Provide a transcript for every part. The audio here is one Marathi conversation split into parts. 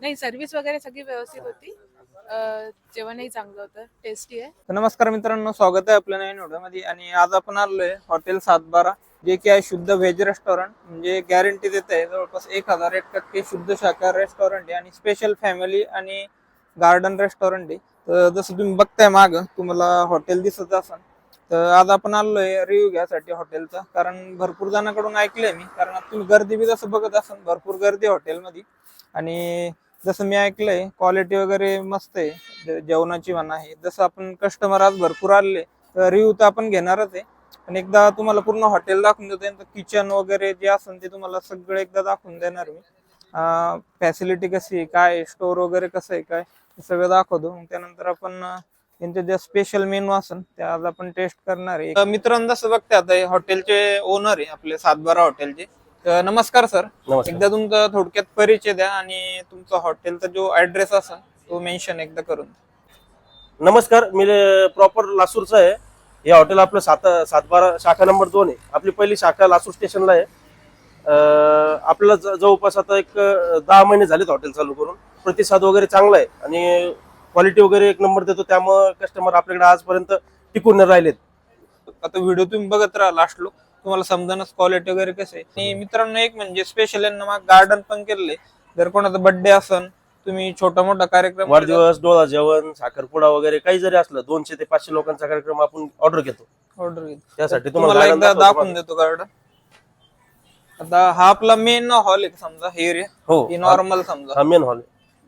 नाही सर्व्हिस वगैरे सगळी व्यवस्थित होती. अं, जेवणही चांगलं होतं टेस्टी आहे. तर नमस्कार मित्रांनो स्वागत आहे आपल्या नवीन व्हिडिओमध्ये. आणि आज आपण आलोय हॉटेल सातबारा जे की आहे शुद्ध व्हेज रेस्टॉरंट. म्हणजे गॅरंटी देत आहे जवळपास एक हजार एक टक्के शुद्ध शाकाहार रेस्टॉरंट आहे आणि स्पेशल फॅमिली आणि गार्डन रेस्टॉरंट आहे. तर जसं तुम्ही बघताय माग तुम्हाला हॉटेल दिसत असेल तर आज आपण आलोय रिव्ह्यू घ्यायसाठी हॉटेलचा. कारण भरपूर जणांकडून ऐकलंय मी. कारण आता तुम्ही गर्दी बी जसं बघत असाल भरपूर गर्दी हॉटेलमध्ये. आणि जसं मी ऐकलंय क्वालिटी वगैरे मस्त आहे जेवणाची म्हणा आहे जसं आपण कस्टमर आज भरपूर आले तर रिव्ह्यू तर आपण घेणारच आहे. पण एकदा तुम्हाला पूर्ण हॉटेल दाखवून देतो किचन वगैरे जे असेल ते तुम्हाला सगळं एकदा दाखवून देणार मी. फॅसिलिटी कशी आहे काय स्टोर वगैरे कसं आहे काय हे सगळं दाखवतो. मग त्यानंतर आपण त्यांचे जे स्पेशल मेनू असेल ते आज आपण टेस्ट करणार आहे. मित्रांनो जसं बघते आता हे हॉटेलचे ओनर आहे आपले सातबारा हॉटेलचे तर नमस्कार सर. नमस्कार. एकदा तुमचा थोडक्यात परिचय द्या आणि तुमचा हॉटेलचा जो ऍड्रेस असेल तो मेन्शन एकदा करून द्या. नमस्कार मी प्रॉपर लासूरचा आहे. हे हॉटेल आपलं सात सातबारा शाखा नंबर दोन आहे. आपली पहिली शाखा लासूर स्टेशनला आहे. अं, आपल्याला ज- जवळपास आता एक अं, दहा महिने झालेत हॉटेल चालू करून. प्रतिसाद वगैरे चांगला आहे आणि क्वालिटी वगैरे एक नंबर देतो. त्यामुळे कस्टमर आपल्याकडे आजपर्यंत टिकून राहिलेत. आता व्हिडिओ तुम्ही बघत राहा लास्ट लोक तुम्हाला समजानच क्वालिटी वगैरे कसं आहे. आणि मित्रांनो एक म्हणजे स्पेशल यांना मग गार्डन पण केलंय. जर कोणाचा बर्थडे असन तुम्ही छोटा मोठा कार्यक्रम वाढदिवस डोळा जेवण साखरपुडा वगैरे काही जरी असलं दोनशे ते पाचशे लोकांचा कार्यक्रम आपण ऑर्डर घेतो. ऑर्डर घेतो. त्यासाठी तुम्हाला एकदा दाखवून. देतो गार्डन आता हा आपला मेन हॉल आहे समजा हे एरिया हो नॉर्मल समजा. हा मेन हॉल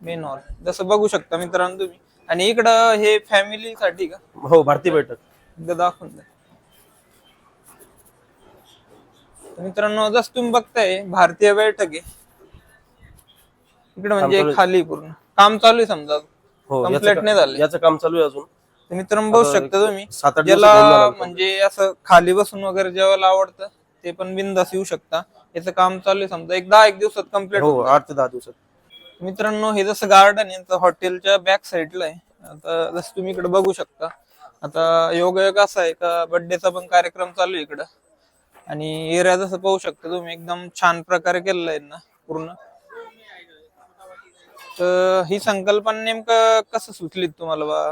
मेन हॉल जसं बघू शकता मित्रांनो तुम्ही. आणि इकडं हे फॅमिली साठी का? हो भारतीय बैठक. एकदा दाखवून द्या तर मित्रांनो जसं तुम्ही बघताय भारतीय बैठक आहे. इकडे म्हणजे. खाली पूर्ण. काम चालू आहे समजा. हो याचं Complete नाही झालंय. याचं काम चालू आहे अजून. तर मित्रांनो बघू शकता तुम्ही. सात आठ दिवसात होऊन ज्याला जाणार. म्हणजे असं खाली बसून वगैरे जेवायला आवडतं ते पण बिंदास येऊ शकता. याचं काम चालू आहे समजा. एक दहा एक दिवसात कंप्लीट हो आठ ते दहा दिवसात. मित्रांनो हे जसं गार्डन आहे हॉटेलच्या बॅक साईडला आहे. आता जसं तुम्ही इकडे बघू शकता. आता योगायोग असा आहे का बर्थडेचा पण कार्यक्रम चालू आहे इकडं. आणि एरिया जसं पाहू शकता तुम्ही एकदम छान प्रकारे केलेला आहे ना पूर्ण. तर ही संकल्पना नेमकं कसं सुचली तुम्हाला बा?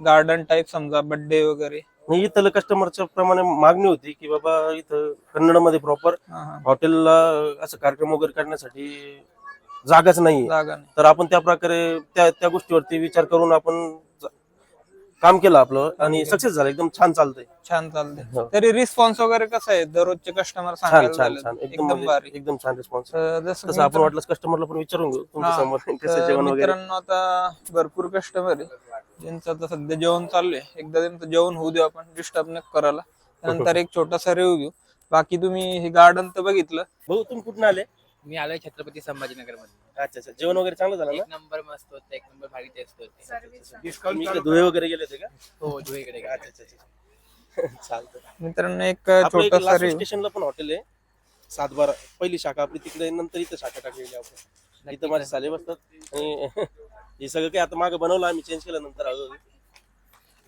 गार्डन टाईप समजा बर्थडे वगैरे. नाही इथं कस्टमरच्या प्रमाणे मागणी होती की बाबा इथं कन्नडमध्ये प्रॉपर हॉटेलला असं कार्यक्रम वगैरे करण्यासाठी जागाच नाही जागा नाही. तर आपण त्या प्रकारे त्या त्या गोष्टीवरती विचार करून आपण काम केलं आपलं आणि सक्सेस झालं. एकदम छान चालतंय. छान चालते हो. तरी रिस्पॉन्स वगैरे कसा आहे? दररोजचे कस्टमर छान छान. छान. एकदम एकदम म्हणजे भारी. एकदम छान रिस्पॉन्स जसं आपण वाटलं कस्टमरला पण विचारून घेऊ तुमच्या हा. समोर कसं जेवण वगैरे. मित्रांनो आता भरपूर कस्टमर आहे ज्यांचं आता सध्या जेवण चालू आहे. एकदा त्यांचं जेवण होऊ देऊ आपण डिस्टर्ब न करायला. त्यानंतर एक छोटासा रिव्ह्यू घेऊ बाकी तुम्ही हे गार्डन तर बघितलं. भाऊ तुम्ही कुठून आले? मी आलोय छत्रपती संभाजीनगरमध्ये अच्छा अच्छा. जेवण वगैरे चांगलं झालं एक नंबर मस्त होतं एक नंबर भारी टेस्ट होते. ना तुम्ही इकडे धुळे वगैरे गेले होते का? हो धुळेकडे गेलो. अच्छा अच्छा अच्छा. चालतं मित्रांनो एक आपलं एक छोटासा लासूर रिव्ह्यू स्टेशनला पण हॉटेल आहे. सातबारा पहिली शाखा आपली तिकडे आहे, नंतर इथं शाखा टाकलेली आहे आपण. इथं माझे साले बसतात आणि हे सगळं काही आता मागे बनवलं आम्ही चेंज केलं नंतर हळूहळू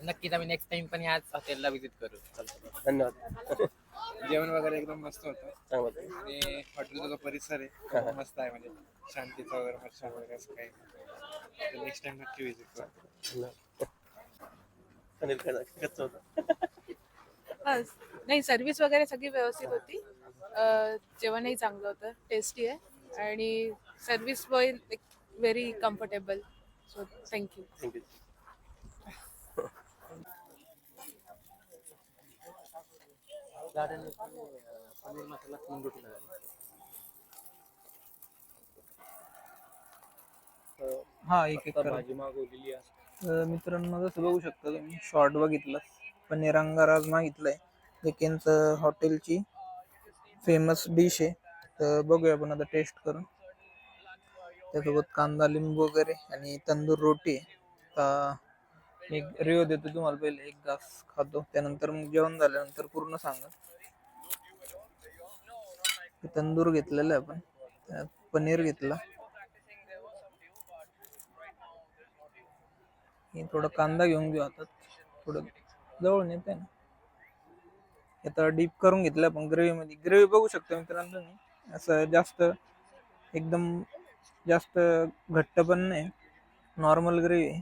नक्कीच आम्ही नेक्स्ट टाइम पण याच हॉटेलला व्हिजिट करू. धन्यवाद. जेवण वगैरे एकदम मस्त होतं. चांगलं आणि हॉटेलचा जो परिसर आहे तो मस्त आहे. म्हणजे शांतीचा वगैरे मच्छर वगैरे असं काही नाही. नेक्स्ट टाइम नक्की विजिट करू. कच्चं होतं. बस. नाही सर्व्हिस वगैरे सगळी व्यवस्थित होती. अं, जेवणही चांगलं होतं. टेस्टी आहे. आणि service boy very comfortable so thank you thank you हा एक एक भाजी मागवलेली आहे. मित्रांनो जसं बघू शकता तुम्ही शॉर्ट बघितलं पनीर अंगाराज मागितलंय. एक यांचं हॉटेलची फेमस डिश आहे. तर बघूया आपण आता टेस्ट करून. त्यासोबत कांदा लिंबू वगैरे आणि तंदूर रोटी आहे. तर एक रिव्ह्यू देतो तुम्हाला पहिले. एक घास खातो. त्यानंतर मग जेवण झाल्यानंतर पूर्ण सांगा. तंदूर घेतलेलं आहे आपण. त्यात पनीर घेतला. हे थोडं कांदा घेऊन घेऊ आता. थोडं जवळून येते ना. आता डीप करून घेतलं आपण ग्रेव्ही मध्ये. ग्रेव्ही बघू शकता मित्रांनो तुम्ही. असं जास्त एकदम जास्त घट्ट पण नाही. नॉर्मल ग्रेव्ही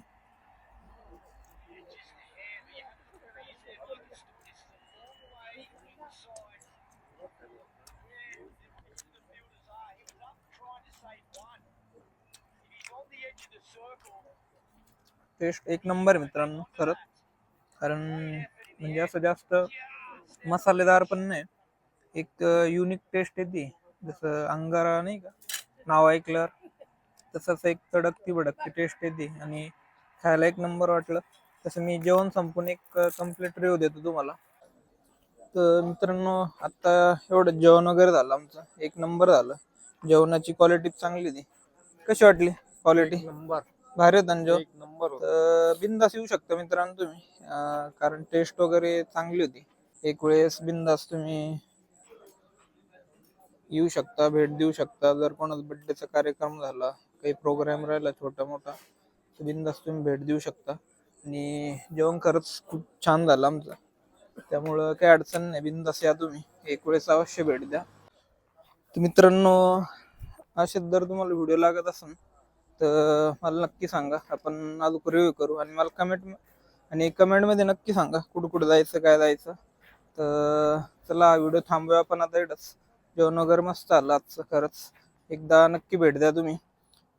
टेस्ट एक नंबर मित्रांनो खरंच. कारण म्हणजे असं जास्त मसालेदार पण नाही. एक युनिक टेस्ट येते. जसं अंगारा नाही का? नाव ऐकलं तसंच एक तडकती भडकती टेस्ट येते. आणि खायला एक नंबर वाटलं. तसं मी जेवण संपून एक कंप्लीट रिव्ह्यू देतो तुम्हाला. तर मित्रांनो आता एवढं जेवण वगैरे झालं आमचं. एक नंबर झालं. जेवणाची क्वालिटी चांगली होती. कशी वाटली क्वालिटी नंबर. भारी होता ना जेवण? एक नंबर तर बिंदास येऊ शकता मित्रांनो तुम्ही. अं, कारण टेस्ट वगैरे चांगली होती. एक वेळेस बिंदास तुम्ही येऊ शकता भेट देऊ शकता. जर कोणाचा बर्थडेचा कार्यक्रम झाला काही प्रोग्राम राहिला छोटा मोठा तर बिंदास तुम्ही भेट देऊ शकता. आणि जेवण खरंच खूप छान झालं आमचं. त्यामुळं काही अडचण नाही. बिंदास या तुम्ही. एक वेळेस अवश्य भेट द्या. तर मित्रांनो असे जर तुम्हाला व्हिडिओ लागत असेल तर मला नक्की सांगा. आपण अजून रिव्ह्यू करू आणि मला कमेंट आणि कमेंटमध्ये नक्की सांगा कुठं कुठं जायचं काय जायचं. तर चला व्हिडिओ थांबूया आपण आता इडच जेवण वगैरे मस्त आलं आजचं खरंच. एकदा नक्की भेट द्या तुम्ही.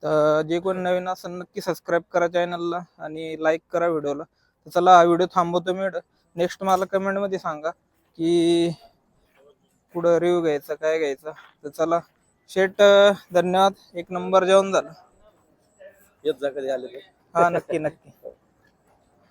तर जे कोण नवीन असेल नक्की सबस्क्राईब करा चॅनलला आणि लाईक करा व्हिडिओला तर चला हा व्हिडिओ थांबवतो मी नेक्स्ट मला कमेंटमध्ये सांगा की पुढं रिव्ह्यू घ्यायचा काय घ्यायचा? तर चला शेट धन्यवाद. एक नंबर जेवण झालं. येत जा कधी आले तर. हा नक्की नक्की.